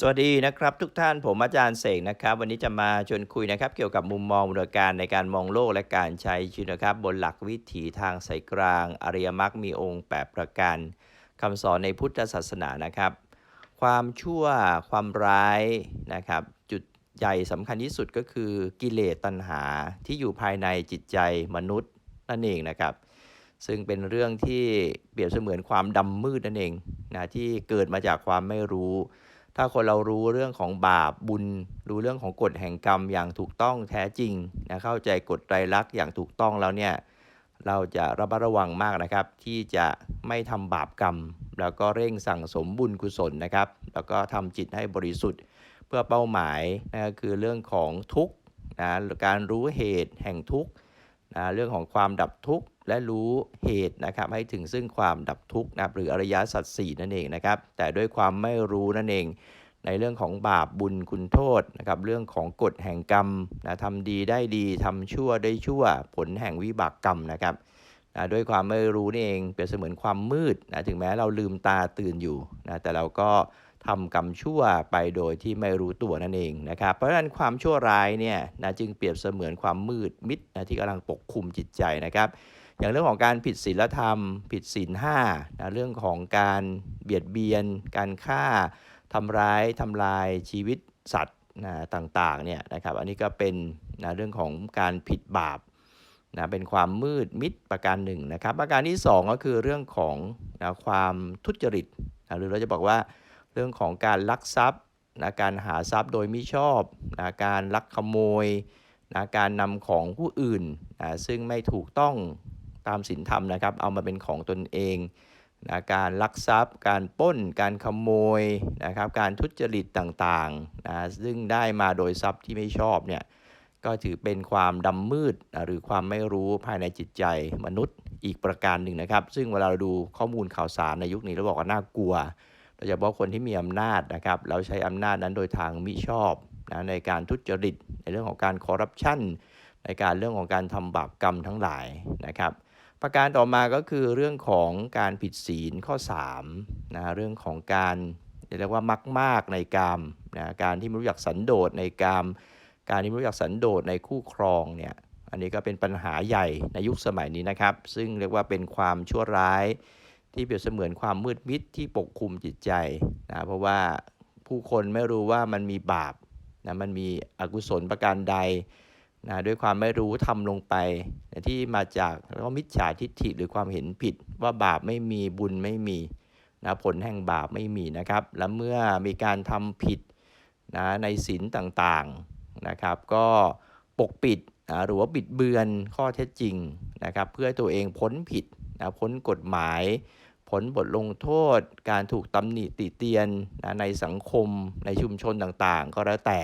สวัสดีนะครับทุกท่านผมอาจารย์เสกนะครับ วันนี้จะมาชวนคุยนะครับ เกี่ยวกับมุมมองบูรการในการมองโลกและการใช้ชีวิตนะครับ บนหลักวิถีทางสายกลาง อริยมรรคมีองค์ 8 ประการคำสอนในพุทธศาสนานะครับ ความชั่วความร้ายนะครับ จุดใหญ่สำคัญที่สุดก็คือกิเลสตัณหาที่อยู่ภายในจิตใจมนุษย์นั่นเองนะครับ ซึ่งเป็นเรื่องที่เปรียบเสมือนความดำมืดนั่นเองนะที่เกิดมาจากความไม่รู้ ถ้าคนเรารู้เรื่องของบาปบุญ รู้เรื่องของกฎแห่งกรรมอย่างถูกต้องแท้จริงนะเข้าใจกฎไตรลักษณ์อย่างถูกต้องแล้วเนี่ยเราจะระมัดระวังมากนะครับ ที่จะไม่ทำบาปกรรม แล้วก็เร่งสั่งสมบุญกุศลนะครับ แล้วก็ทำจิตให้บริสุทธิ์ เพื่อเป้าหมายนะคือเรื่องของทุกข์นะการรู้เหตุแห่งทุกข์นะเรื่องของความดับทุกข์ และรู้เหตุนะครับให้ถึงซึ่งความดับทุกข์นะหรืออริยสัจสี่นั่นเองนะครับแต่ด้วยความไม่รู้นั่นเอง ในเรื่องของบาปบุญคุณโทษนะครับเรื่องของกฎแห่งกรรมนะทำดีได้ดีทำชั่วได้ชั่ว ผลแห่งวิบากกรรมนะครับนะด้วยความไม่รู้นี่เองเปรียบเสมือนความมืดนะถึงแม้เราลืมตาตื่นอยู่นะแต่เราก็ทำกรรมชั่วไปโดยที่ไม่รู้ตัวนั่นเองนะครับ เพราะฉะนั้นความชั่วร้ายเนี่ยนะจึงเปรียบเสมือนความมืดมิดนะที่กำลังปกคลุมจิตใจนะครับ อย่างเรื่องของการผิดศีลธรรม ผิดศีลห้านะเรื่องของการเบียดเบียน การฆ่าทำร้ายทำลายชีวิตสัตว์นะต่างๆเนี่ยนะครับ อันนี้ก็เป็นนะเรื่องของการผิดบาปนะเป็นความมืดมิดประการหนึ่งนะครับ ประการที่ 2 ก็คือเรื่องของนะความทุจริตนะหรือเราจะบอกว่าเรื่องของการลักทรัพย์นะการหาทรัพย์โดยมิชอบนะการลักขโมยนะการนำของผู้อื่นนะซึ่งไม่ถูกต้อง ตามศีลธรรมนะครับ เอามาเป็นของตนเองนะการลักทรัพย์ การป้น การขโมยนะครับ การทุจริตต่างๆนะซึ่งได้มาโดยทรัพย์ที่ไม่ชอบเนี่ยก็ถือเป็นความดำมืดนะหรือความไม่รู้ภายในจิตใจมนุษย์อีกประการหนึ่งนะครับ ซึ่งเวลาเราดูข้อมูลข่าวสารในยุคนี้เราบอกว่าน่ากลัวโดยเฉพาะคนที่มีอำนาจนะครับเราใช้อำนาจนั้นโดยทางมิชอบนะในการทุจริตในเรื่องของการคอร์รัปชันในการเรื่องของการทำบาปกรรมทั้งหลายนะครับ ประการต่อมาก็คือเรื่องของการผิดศีลข้อ3นะเรื่องของการเรียกว่ามักมากในกามนะการที่ไม่รู้จักสันโดษในกาม การที่ไม่รู้จักสันโดษในคู่ครองเนี่ยอันนี้ก็เป็นปัญหาใหญ่ในยุคสมัยนี้นะครับ ซึ่งเรียกว่าเป็นความชั่วร้ายที่เปรียบเสมือนความมืดมิดที่ปกคลุมจิตใจนะเพราะว่าผู้คนไม่รู้ว่ามันมีบาปนะมันมีอกุศลประการใด นะด้วยความไม่รู้ทำลงไปนะที่มาจากแล้วก็มิจฉาทิฏฐิหรือความเห็นผิดว่าบาปไม่มีบุญไม่มีนะผลแห่งบาปไม่มีนะครับ และเมื่อมีการทำผิดนะในศีลต่างๆนะครับ ก็ปกปิดนะหรือว่าบิดเบือนข้อเท็จจริงนะครับ เพื่อตัวเองพ้นผิดนะพ้นกฎหมายผลบทลงโทษ การถูกตำหนิติเตียนนะในสังคมในชุมชนต่างๆ ก็แล้วแต่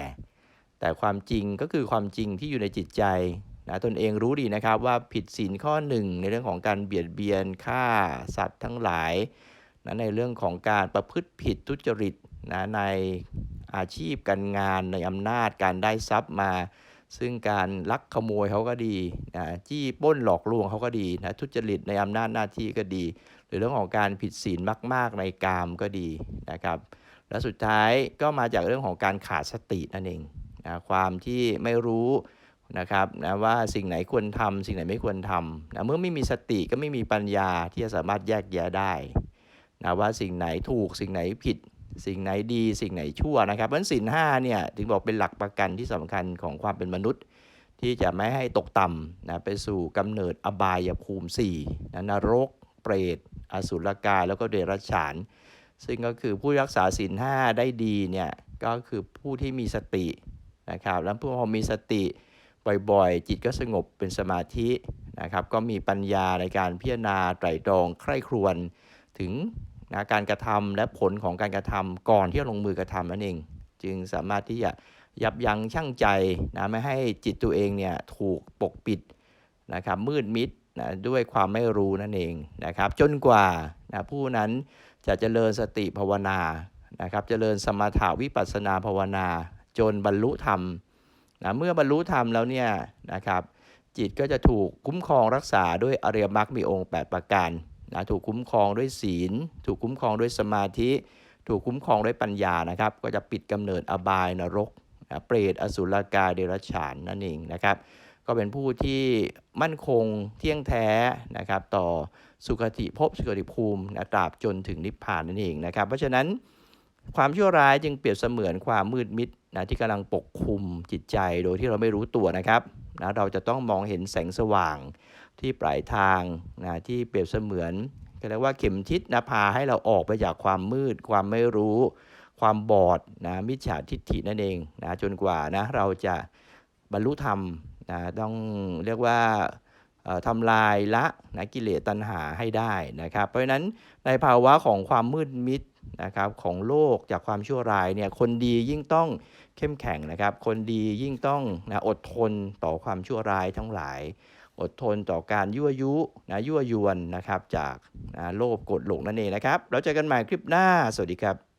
แต่ความจริงก็คือความจริงที่อยู่ในจิตใจนะตนเองรู้ดีนะครับว่าผิดศีลข้อหนึ่งในเรื่องของการเบียดเบียนฆ่าสัตว์ทั้งหลายนะในเรื่องของการประพฤติผิดทุจริตนะในอาชีพการงานในอำนาจการได้ทรัพย์มา ซึ่งการลักขโมยเขาก็ดีนะจี้ป้นหลอกลวงเขาก็ดีนะทุจริตในอำนาจหน้าที่ก็ดี หรือเรื่องของการผิดศีลมาก ๆ ในกามก็ดีนะครับและสุดท้ายก็มาจากเรื่องของการขาดสตินั่นเอง นะความที่ไม่รู้นะครับนะว่าสิ่งไหนควรทำสิ่งไหนไม่ควรทำนะเมื่อไม่มีสติก็ไม่มีปัญญาที่จะสามารถแยกแยะได้นะว่าสิ่งไหนถูกสิ่งไหนผิด สิ่งไหนดีสิ่งไหนชั่วนะครับเพราะสินห้าเนี่ยถึงบอกเป็นหลักประกันที่สำคัญของความเป็นมนุษย์ ที่จะไม่ให้ตกต่ำนะไปสู่กำเนิดอบายภูมิ4นะนรก เปรต อสุรกาย แล้วก็เดรัจฉาน ซึ่งก็คือผู้รักษาศีลห้าได้ดีเนี่ยก็คือผู้ที่มีสติ นะครับ แล้วผู้พอมีสติบ่อยๆ จิตก็สงบเป็นสมาธินะครับ ก็มีปัญญาในการพิจารณาไตรตรองใคร่ครวญถึงนะการกระทำและผลของการกระทำก่อนที่จะลงมือกระทำนั่นเอง จึงสามารถที่จะยับยั้งชั่งใจนะไม่ให้จิตตัวเองเนี่ยถูกปกปิดนะครับมืดมิดนะด้วยความไม่รู้นั่นเองนะครับ จนกว่านะผู้นั้นจะเจริญสติภาวนานะครับ เจริญสมถาวิปัสสนาภาวนา จนบรรลุธรรมนะเมื่อบรรลุธรรมแล้วเนี่ยนะครับจิตก็จะถูกคุ้มครองรักษาด้วยอริยมรรคมีองค์ 8 ประการนะถูกคุ้มครองด้วยศีล ถูกคุ้มครองด้วยสมาธิ ถูกคุ้มครองด้วยปัญญานะครับ ก็จะปิดกำเนิดอบายนรกนะเปรตอสุรกายเดรัจฉานนั่นเองนะครับ ก็เป็นผู้ที่มั่นคงเที่ยงแท้นะครับต่อสุขติภพสุขติภูมินะตราบจนถึงนิพพานนั่นเองนะครับ เพราะฉะนั้นความชั่วร้ายจึงเปรียบเสมือนความมืดมิด นะที่กำลังปกคลุมจิตใจโดยที่เราไม่รู้ตัวนะครับนะเราจะต้องมองเห็นแสงสว่างที่ปลายทางนะที่เปรียบเสมือนก็เรียกว่าเข็มทิศนะพาให้เราออกไปจากความมืด ความไม่รู้ ความบอดนะมิจฉาทิฏฐินั่นเองนะจนกว่านะเราจะบรรลุธรรมนะต้องเรียกว่าทำลายละนะกิเลสตัณหาให้ได้นะครับ เพราะฉะนั้นในภาวะของความมืดมิดนะครับของโลกจากความชั่วร้ายเนี่ยคนดียิ่งต้อง เข้มแข็งนะครับ คนดียิ่งต้องนะอดทนต่อความชั่วร้ายทั้งหลาย อดทนต่อการยั่วยุนะยั่วยวนนะครับ จากนะโลภโกรธหลงนั่นเองนะครับ แล้วเจอกันใหม่คลิปหน้า สวัสดีครับ